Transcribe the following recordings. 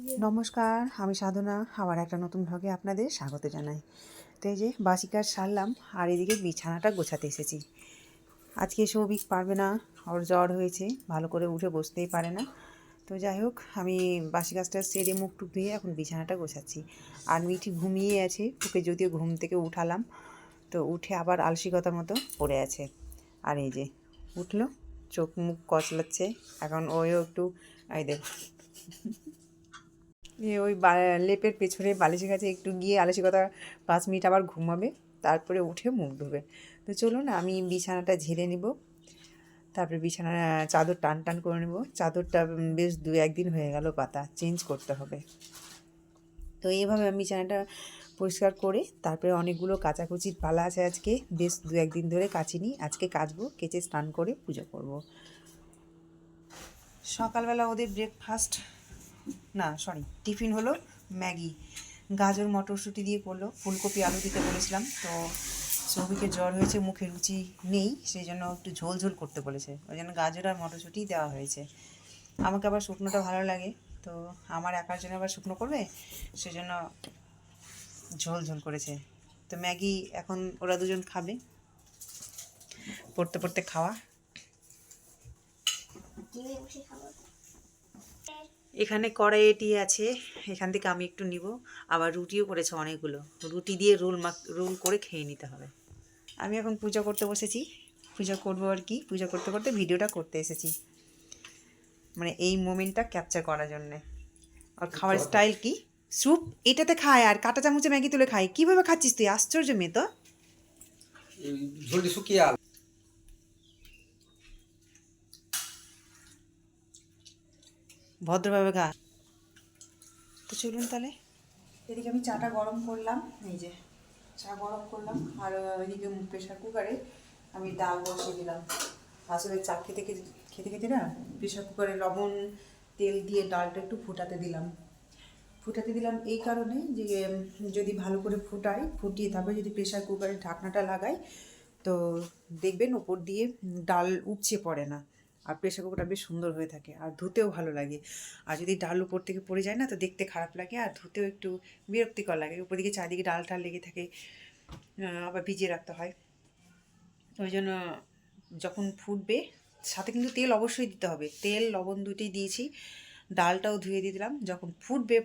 নমস্কার, আমি সাধনা, আবার একটা নতুন ভ্লগে আপনাদের স্বাগত জানাই। তো এই যে বাসি কাজ সারলাম, আর এদিকে বিছানাটা গোছাতে এসেছি। আজকে সৌভিক পারবে না, ওর জ্বর হয়েছে, ভালো করে উঠে বসতেই পারে না। তো যাই হোক, আমি বাসি গাছটা সেরে মুখ টুক ধুয়ে এখন বিছানাটা গোছাচ্ছি। আর মিঠি ঘুমিয়ে আছে, ওকে যদিও ঘুম থেকে উঠালাম, তো উঠে আবার আলসিকতার মতো পড়ে আছে। আর এই যে উঠল, চোখ মুখ কচলাচ্ছে, এখন ওইও একটু, এই দেখ। দিয়ে ওই লেপের পেছনে বালিশের কাছে একটু গিয়ে আলসিকতা পাঁচ মিনিট আবার ঘুমাবে, তারপরে উঠে মুখ ধুবে। তো চলুন আমি বিছানাটা ঝেড়ে নিব, তারপরে বিছানা, চাদর টান টান করে নেব। চাদরটা বেশ দু একদিন হয়ে গেল পাতা, চেঞ্জ করতে হবে। তো এইভাবে আমি বিছানাটা পরিষ্কার করে, তারপরে অনেকগুলো কাচাকুচির পালা আছে আজকে, বেশ দু একদিন ধরে কাচিনি, আজকে কাচবো, কেচে স্নান করে পুজো করব। সকালবেলা ওদের ব্রেকফাস্ট না সরি টিফিন হলো ম্যাগি। গাজর, মটরশুঁটি দিয়ে করল। ফুলকপি, আলু দিতে বলেছিলাম, তো সৌভিকের জ্বর হয়েছে, মুখে রুচি নেই, সেই জন্য একটু ঝোল ঝোল করতে বলেছে। ওই জন্য গাজর আর মটরশুঁটি দেওয়া হয়েছে। আমাকে আবার শুকনোটা ভালো লাগে, তো আমার একার জন্য আবার শুকনো করবে? সেজন্য ঝোল ঝোল করেছে। তো ম্যাগি এখন ওরা দুজন খাবে। পড়তে পড়তে খাওয়া। এখানে কড়াইটি আছে এখান থেকে আমি একটু নিব। আবার রুটিও করেছে অনেকগুলো। রুটি দিয়ে রোল মাখ রোল করে খেয়ে নিতে হবে। আমি এখন পূজা করতে বসেছি। পূজা করব আর কি? পূজা করতে করতে ভিডিওটা করতে এসেছি। মানে এই মোমেন্টটা ক্যাপচার করার জন্যে। আর খাওয়ার স্টাইল কি? স্যুপ? এটাতে খায় আর কাঁটা চামচে ম্যাগি তুলে খায়। কীভাবে খাচ্ছিস তুই? আশ্চর্য মেয়ে তো। শুকিয়ে ভদ্রভাবে খা তো চলুন তাহলে। এদিকে আমি চাটা গরম করলাম, এই যে চা গরম করলাম, আর এদিকে প্রেশার কুকারে আমি ডাল বসিয়ে দিলাম। আসলে চা খেতে খেতে খেতে না প্রেশার কুকারে লবণ, তেল দিয়ে ডালটা একটু ফুটাতে দিলাম। ফুটাতে দিলাম এই কারণে যে, যদি ভালো করে ফুটাই, ফুটিয়ে তারপরে যদি প্রেশার কুকারের ঢাকনাটা লাগাই, তো দেখবেন ওপর দিয়ে ডাল উপচে পড়ে না। আর প্রেশার কুকারটা বেশ সুন্দর হয়ে থাকে আর ধুতেও ভালো লাগে। আর যদি ডাল উপর থেকে পড়ে যায় না, তো দেখতে খারাপ লাগে আর ধুতেও একটু বিরক্তিকর লাগে। উপর দিকে চারদিকে ডাল টাল লেগে থাকে আবার ভিজিয়ে রাখতে হয়। ওই জন্য যখন ফুটবে, সাথে কিন্তু তেল অবশ্যই দিতে হবে। তেল, লবণ দুটোই দিয়েছি, ডালটাও ধুয়ে দিয়ে দিলাম। যখন ফুটবে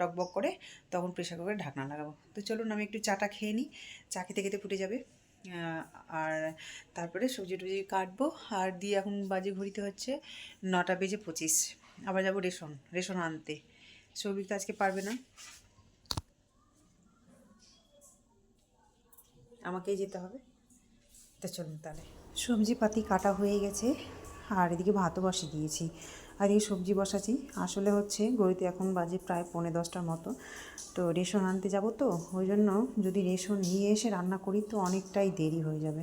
টকবক করে, তখন প্রেশার কুকারে ঢাকনা লাগাবো। তো চলুন আমি একটু চাটা খেয়ে নিই। চা খেতে খেতে ফুটে যাবে। আর তারপরে সবজি টবজি কাটবো। আর দিয়ে এখন বাজে ঘড়িতে হচ্ছে নটা বেজে পঁচিশ। আবার যাব রেশন রেশন আনতে। সৌভিক তো আজকে পারবে না। আমাকেই যেতে হবে। তা চলুন তাহলে। সবজি পাতি কাটা হয়ে গেছে। আর এদিকে ভাতও বসিয়ে দিয়েছি। আর এই সবজি বসাচ্ছি। আসলে হচ্ছে গড়িতে এখন বাজে প্রায় পৌনে দশটার মতো। তো রেশন আনতে যাব তো, ওই জন্য যদি রেশন নিয়ে এসে রান্না করি তো অনেকটাই দেরি হয়ে যাবে।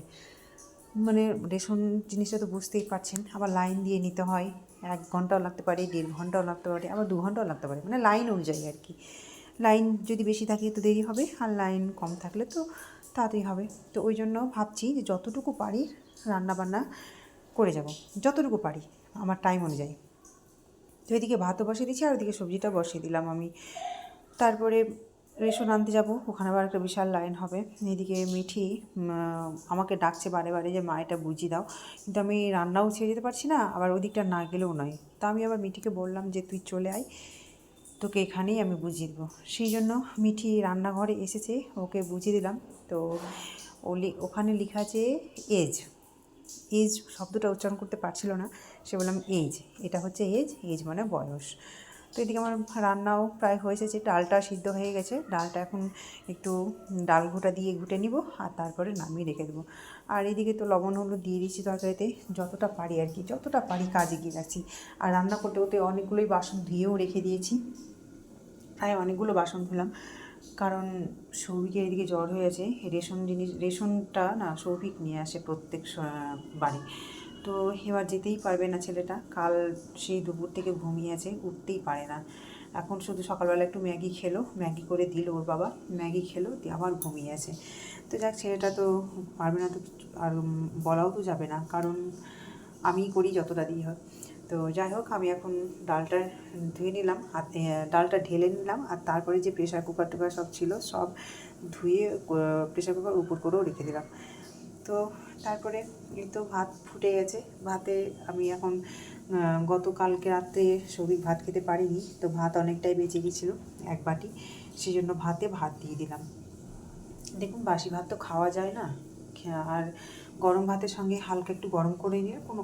মানে রেশন জিনিসটা তো বুঝতেই পারছেন, আবার লাইন দিয়ে নিতে হয়। এক ঘন্টাও লাগতে পারে, দেড় ঘন্টাও লাগতে পারে, আবার দু ঘন্টাও লাগতে পারে। মানে লাইন অনুযায়ী আর কি। লাইন যদি বেশি থাকে তো দেরি হবে, আর লাইন কম থাকলে তো তাড়াতাড়ি হবে। তো ওই জন্য ভাবছি যে যতটুকু পারি রান্না বান্না করে যাব, যতটুকু পারি, আমার টাইম অনুযায়ী। তো এদিকে ভাতও বসিয়ে দিচ্ছি আর ওদিকে সবজিটা বসিয়ে দিলাম আমি। তারপরে রেশন আনতে যাব, ওখানে আবার একটা বিশাল লাইন হবে। এদিকে মিঠি আমাকে ডাকছে বারে বারে যে, মা, এটা বুঝিয়ে দাও। কিন্তু আমি রান্নাও ছেড়ে যেতে পারছি না, আবার ওদিকটা না গেলেও নয়। তা আমি আবার মিঠিকে বললাম যে, তুই চলে আয়, তোকে এখানেই আমি বুঝিয়ে দেবো। সেই জন্য মিঠি রান্নাঘরে এসেছে, ওকে বুঝিয়ে দিলাম। তো ওখানে লেখা আছে, এজ। এজ শব্দটা উচ্চারণ করতে পারছিল না। সে বললাম, এজ। এটা হচ্ছে এজ এজ মানে বয়স। তো এদিকে আমার রান্নাও প্রায় হয়েছে যে ডালটা সিদ্ধ হয়ে গেছে। ডালটা এখন একটু ডাল ঘোটা দিয়ে ঘুটে নিব আর তারপরে নামিয়ে রেখে দেবো। আর এদিকে তো লবণ, হলুদ দিয়ে দিচ্ছি তরকারিতে, যতটা পারি আর কি, যতটা পারি কাজে গিয়ে যাচ্ছি। আর রান্না করতে করতে অনেকগুলোই বাসন ধুয়েও রেখে দিয়েছি। তাই অনেকগুলো বাসন ধুলাম। কারণ সৌভিকের এদিকে জ্বর হয়ে আছে রেশন জিনিস, রেশনটা না সৌভিক নিয়ে আসে প্রত্যেক বাড়ি। তো এবার যেতেই পারবে না ছেলেটা। কাল সেই দুপুর থেকে ঘুমিয়ে আছে, উঠতেই পারে না। এখন শুধু সকালবেলা একটু ম্যাগি খেলো, ম্যাগি করে দিল ওর বাবা, ম্যাগি খেলো, দিয়ে আবার ঘুমিয়ে আছে। তো যাক, ছেলেটা তো পারবে না তো আর বলাও তো যাবে না, কারণ আমি করি যতটা দিয়ে হয়। তো যাই হোক, আমি এখন ডালটা ধুয়ে নিলাম ডালটা ঢেলে নিলাম, আর তারপরে যে প্রেশার কুকার টুকার সব ছিল, সব ধুয়ে প্রেশার কুকার উপর করেও রেখে দিলাম। তো তারপরে এই তো ভাত ফুটে গেছে। ভাতে আমি এখন গতকালকে রাত্রে সৌভিক ভাত খেতে পারিনি, তো ভাত অনেকটাই বেঁচে গেছিল, এক বাটি। সেই জন্য ভাতে ভাত দিয়ে দিলাম। দেখুন, বাসি ভাত তো খাওয়া যায় না। আর গরম ভাতের সঙ্গে হালকা একটু গরম করে নিলে কোনো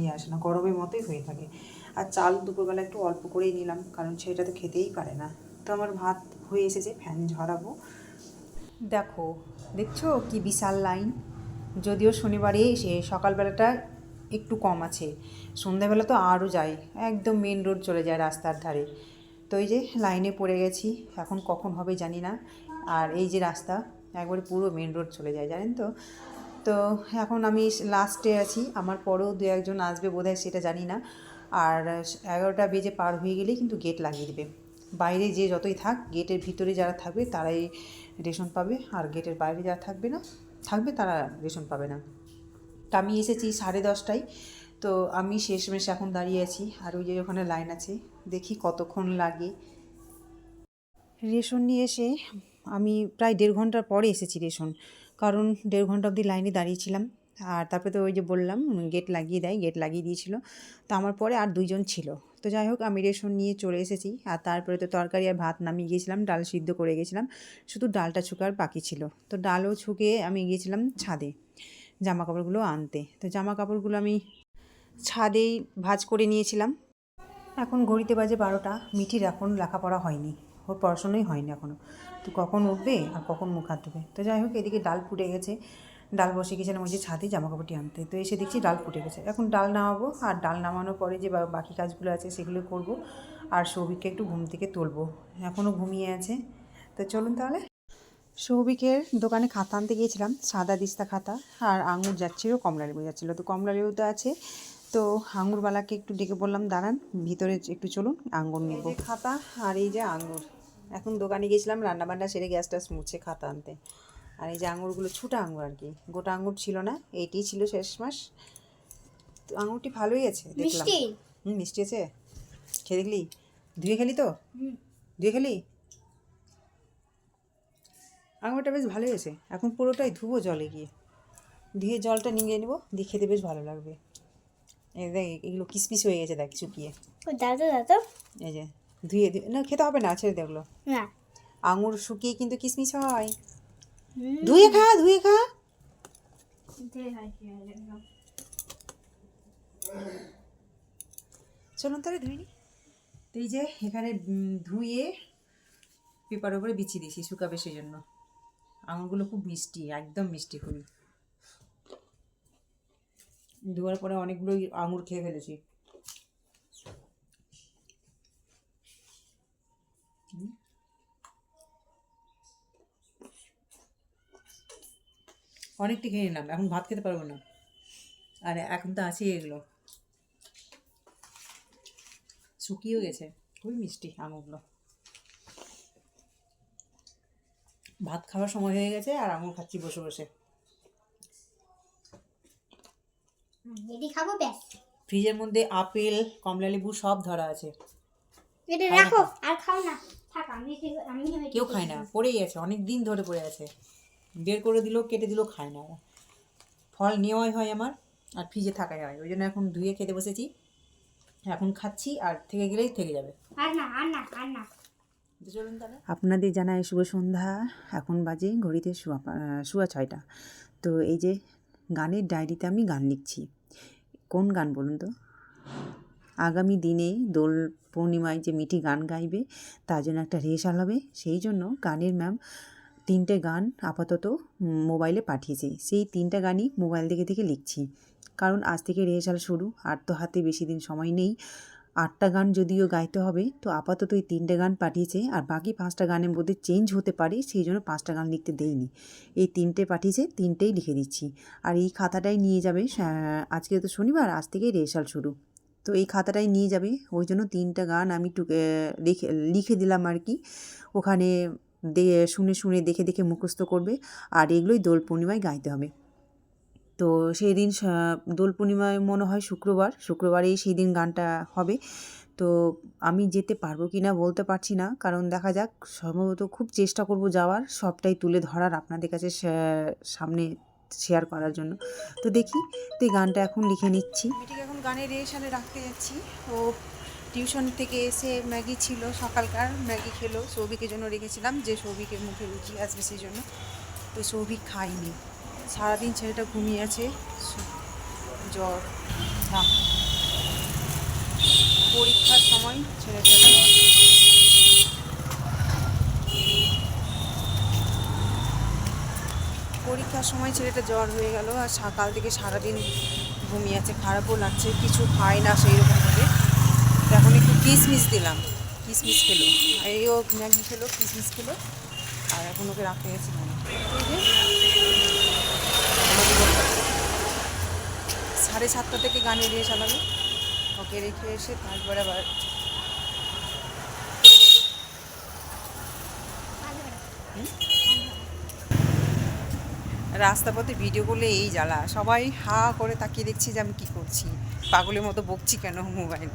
ইয়ে আসে না, গরমের মতোই হয়ে থাকে। আর চাল দুপুরবেলা একটু অল্প করেই নিলাম, কারণ সেটা তো খেতেই পারে না। তো আমার ভাত হয়ে এসেছে, ফ্যান ঝরাবো। দেখো, দেখছ কি বিশাল লাইন? যদিও শনিবারে সে সকালবেলাটা একটু কম আছে। সন্ধ্যাবেলা তো আরও যায়, একদম মেন রোড চলে যায় রাস্তার ধারে। তো এই যে লাইনে পড়ে গেছি, এখন কখন হবে জানি না। আর এই যে রাস্তা, একবারে পুরো মেন রোড চলে যায়, জানেন তো? তো এখন আমি লাস্টে আছি, আমার পরেও দু একজন আসবে বোধহয়, সেটা জানি না। আর এগারোটা বেজে পার হয়ে গেলেই কিন্তু গেট লাগিয়ে দেবে। বাইরে যে যতই থাক গেটের ভিতরে যারা থাকবে, তারাই রেশন পাবে। আর গেটের বাইরে যারা থাকবে না থাকবে, তারা রেশন পাবে না। তা আমি এসেছি সাড়ে দশটায়। তো আমি শেষমেশ এখন দাঁড়িয়ে আছি, আর ওই যে ওখানে লাইন আছে, দেখি কতক্ষণ লাগে। রেশন নিয়ে এসে আমি প্রায় দেড় ঘণ্টার পরে এসেছি রেশন, কারণ দেড় ঘণ্টা অবধি লাইনে দাঁড়িয়েছিলাম। আর তারপরে তো ওই যে বললাম গেট লাগিয়ে দেয় গেট লাগিয়ে দিয়েছিল। তো আমার পরে আর দুইজন ছিল। তো যাই হোক, আমি রেশন নিয়ে চলে এসেছি। আর তারপরে তো তরকারি আর ভাত নামিয়ে গিয়েছিলাম, ডাল সিদ্ধ করে গেছিলাম শুধু ডালটা ছুকার বাকি ছিল। তো ডালও ছুকে আমি গিয়েছিলাম ছাদে জামা কাপড়গুলো আনতে। তো জামা কাপড়গুলো আমি ছাদেই ভাঁজ করে নিয়েছিলাম। এখন ঘড়িতে বাজে বারোটা, মিঠির এখন লেখাপড়া হয়নি। ওর পড়াশোনাই হয়নি এখনও তো কখন উঠবে আর কখন মুখ হাত ধুবে? তো যাই হোক, এদিকে ডাল ফুটে গেছে। ডাল বসে গেছিলাম ওই যে ছাদে জামা কাপড়টি আনতে। তো এসে দেখছি ডাল ফুটে গেছে। এখন ডাল নামাবো আর ডাল নামানোর পরে যে বাকি কাজগুলো আছে সেগুলো করব আর সৌভিককে একটু ঘুম থেকে তুলবো। এখনও ঘুমিয়ে আছে। তো চলুন তাহলে। সৌভিকের দোকানে খাতা আনতে গিয়েছিলাম সাদা দিস্তা খাতা আর আঙুর যাচ্ছিল কমলা লেবু যাচ্ছিল। তো কমলা লেবু তো আছে। তো আঙুরওয়ালাকে একটু ডেকে বললাম দাঁড়ান ভিতরে একটু চলুন আঙুর নেব। খাতা আর এই যে আঙুর। এখন দোকানে গেছিলাম রান্নাবান্না সেরে গ্যাস ট্যাস মুছে খাতা আনতে। আর এই যে আঙুরগুলো ছোটো আঙুর আর কি গোটা আঙুর ছিল না এইটিই ছিল শেষ মাস। তো আঙুরটি ভালোই আছে দেখলাম। হুম মিষ্টি আছে। খেয়ে দেখলি? ধুয়ে খেলি তো? ধুয়ে খেলি? আঙুরটা বেশ ভালোই আছে এখন পুরোটাই ধুবো জলে গিয়ে। ধুয়ে জলটা নিয়ে নেব দিয়ে খেতে বেশ ভালো লাগবে। এই দেখ এগুলো কিসমিস হয়ে গেছে দেখ শুকিয়ে দাদা দাদা। এই যে ধুয়ে না খেতে হবে না ছেড়ে দেখল না। আঙুর শুকিয়ে কিন্তু কিসমিস হয়। ধুয়ে খা ধুয়ে খা। চলুন তাহলে ধুয়ে নি। এই যে এখানে ধুয়ে পেপার উপরে বিছিয়ে দিয়েছি শুকাবে সেই জন্য আঙুরগুলো খুব মিষ্টি, একদম মিষ্টি খুবই। ধোয়ার পরে অনেকগুলো আঙুর খেয়ে ফেলেছি। অনেকটি খেয়ে নিলাম এখন ভাত খেতে পারব না। আর এখন তো আছেই এগুলো। শুকিয়েও গেছে খুবই মিষ্টি আঙুরগুলো ভাত খাওয়ার সময় হয়ে গেছে আর আঙুর খাচ্ছি বসে বসে। এটি খাব ব্যাস। ফ্রিজের মধ্যে আপেল কমলা লেবু সব ধরা আছে। এটা রাখো আর খাও না। থাক আমি আমি কেউ খায় না পড়েই আছে অনেক দিন ধরে পড়ে আছে। বের করে দিলেও কেটে দিলেও খায় না। ওরা। ফল নেওয়াই হয় আমার আর ফ্রিজে থাকাই হয়। ওই জন্য এখন ধুয়ে খেতে বসেছি। এখন খাচ্ছি আর থেকে গেলেই থেকে যাবে। আর না আর না আর না। আপনাদের জানাই শুভ সন্ধ্যা। এখন বাজে ঘড়িতে শুয়া শুয়া ছয়টা। তো এই যে গানের ডায়েরিতে আমি গান লিখছি। কোন গান বলুন তো? আগামী দিনে দোল পূর্ণিমায় যে মিঠি গান গাইবে তার জন্য একটা রিহার্সাল হবে। সেই জন্য গানের ম্যাম তিনটে গান আপাতত মোবাইলে পাঠিয়েছে। সেই তিনটা গানই মোবাইল থেকে থেকে লিখছি। কারণ আজ থেকে রিহার্সাল শুরু, আর তো হাতে বেশি দিন সময় নেই। আটটা গান যদিও গাইতে হবে, তো আপাতত এই তিনটে গান পাঠিয়েছে, আর বাকি পাঁচটা গানের মধ্যে চেঞ্জ হতে পারে, সেই জন্য পাঁচটা গান লিখতে দেইনি। এই তিনটে পাঠিয়েছে, তিনটেই লিখে দিচ্ছি। আর এই খাতাটাই নিয়ে যাবে আজকে তো শনিবার, আজ থেকেই রেহার্সাল শুরু। তো এই খাতাটাই নিয়ে যাবে, ওই জন্য তিনটা গান আমি টুকে লিখে লিখে দিলাম আর কি। ওখানে শুনে শুনে দেখে দেখে মুখস্থ করবে। আর এগুলোই দোল পূর্ণিমায় গাইতে হবে। তো সেই দিন দোল পূর্ণিমায় মনে হয় শুক্রবার, শুক্রবারেই সেই দিন গানটা হবে। তো আমি যেতে পারব কি না বলতে পারছি না, কারণ দেখা যাক, সম্ভবত খুব চেষ্টা করব যাওয়ার, সবটাই তুলে ধরার আপনাদের কাছে সামনে শেয়ার করার জন্য। তো দেখি, তো এই গানটা এখন লিখে নিচ্ছি। এখন গানের রিয়েশনে রাখতে যাচ্ছি। ও টিউশন থেকে এসে ম্যাগি ছিল, সকালকার ম্যাগি খেলো, সৌভিকের জন্য রেখেছিলাম, যে সৌভিকের মুখে রুচি আসবে সেই জন্য। তো সৌভিক খায়নি। সারাদিন ছেলেটা ঘুমিয়ে আছে জ্বর। পরীক্ষার সময় ছেলেটা পরীক্ষার সময় ছেলেটা জ্বর হয়ে গেল, আর সকাল থেকে সারাদিন ঘুমিয়ে আছে, খারাপও লাগছে, কিছু খায় না সেই রকমভাবে তো এখন একটু কিসমিস দিলাম। কিসমিস খেলো। আর এইও ম্যাগি খেলো, কিসমিস খেলো। আর এখন ওকে রাখতে গেছিলাম এই সাড়ে সাতটা থেকে গানে দিয়ে চালাবে। ওকে রেখে এসে তারপরে আবার রাস্তা পথে ভিডিও করলে এই জ্বালা। সবাই হা করে তাকিয়ে দেখছি যে আমি কী করছি। পাগলের মতো বকছি কেন মোবাইল?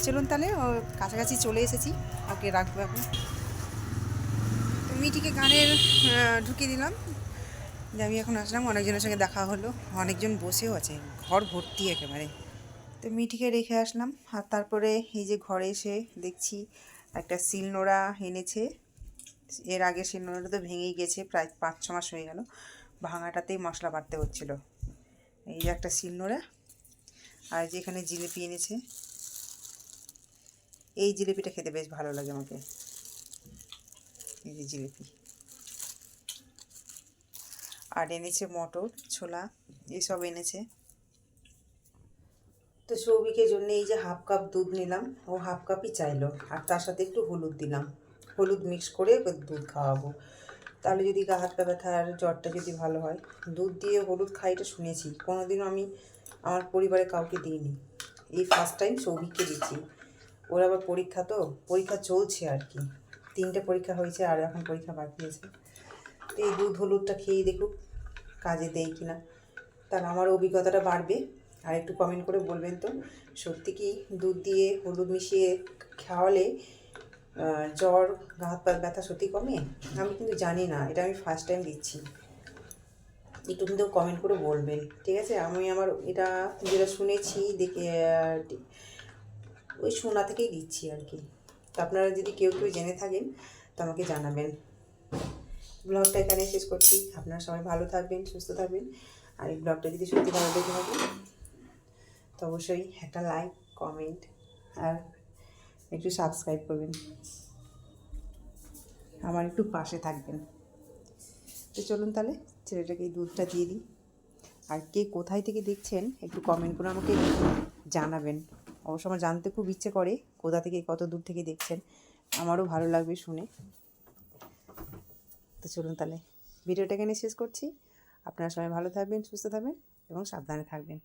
চলুন তাহলে, ও কাছাকাছি চলে এসেছি। ওকে রাখব এখন। মিটিকে গানের ঢুকিয়ে দিলাম। যে আমি এখন আসলাম, অনেকজনের সঙ্গে দেখা হলো। অনেকজন বসেও আছে, ঘর ভর্তি একেবারে। তো মিটিকে রেখে আসলাম। আর তারপরে এই যে ঘরে এসে দেখছি একটা শিলনোড়া এনেছে। এর আগে শিলনোড়াটা তো ভেঙেই গেছে, প্রায় পাঁচ, ছ মাস হয়ে গেল। ভাঙাটাতেই মশলা বাড়তে হচ্ছিল। এই যে একটা শিলনোড়া। আর যেখানে জিলিপি এনেছে। এই জিলিপিটা খেতে বেশ ভালো লাগে আমাকে। এই যে জিলিপি। আর এনেছে মটর, ছোলা, এসব এনেছে। তো সৌভিকের জন্য এই যে হাফ কাপ দুধ নিলাম, ও হাফ কাপই চাইলো। আর তার সাথে একটু হলুদ দিলাম। হলুদ মিক্স করে ওকে দুধ খাওয়াবো। তাহলে যদি গা হাত পা ব্যথা আর জ্বরটা যদি ভালো হয়, দুধ দিয়ে হলুদ খাইটা শুনেছি। কোনোদিনও আমি আমার পরিবারে কাউকে দিইনি। এই ফার্স্ট টাইম সৌভিককে দিচ্ছি। ওর আবার পরীক্ষা তো, পরীক্ষা চলছে আর কি। তিনটে পরীক্ষা হয়েছে আর এখন পরীক্ষা বাকি আছে। তো এই দুধ হলুদটা খেয়েই দেখুক কাজে দেয় কি না তার আমার অভিজ্ঞতাটা বাড়বে। আর একটু কমেন্ট করে বলবেন তো, সত্যি কি দুধ দিয়ে হলুদ মিশিয়ে খাওয়ালে জ্বর, গা হাত পা ব্যথা সত্যি কমে? আমি কিন্তু জানি না, এটা আমি ফার্স্ট টাইম দিচ্ছি। একটু কিন্তু কমেন্ট করে বলবেন। ঠিক আছে? আমি আমার এটা যেটা শুনেছি, দেখে ওই সোনা থেকেই দিচ্ছি আর কি। তো আপনারা যদি কেউ কেউ জেনে থাকেন, তো আমাকে জানাবেন। ব্লগটা এখানে শেষ করছি। আপনারা সবাই ভালো থাকবেন, সুস্থ থাকবেন। আর এই ব্লগটা যদি সত্যি ভালো লেগে থাকে, তো অবশ্যই একটা লাইক, কমেন্ট আর একটু সাবস্ক্রাইব করবেন। আমার একটু পাশে থাকবেন। তো চলুন তাহলে ছেলেটাকে এই দুধটা দিয়ে দিই। আর কে কোথায় থেকে দেখছেন, একটু কমেন্ট করে আমাকে জানাবেন। অবশ্য আমার জানতে খুব ইচ্ছে করে কোথা থেকে কত দূর থেকে দেখছেন। আমারও ভালো লাগবে শুনে। তো চলুন তাহলে ভিডিওটা এখানে শেষ করছি। আপনারা সবাই ভালো থাকবেন, সুস্থ থাকবেন এবং সাবধানে থাকবেন।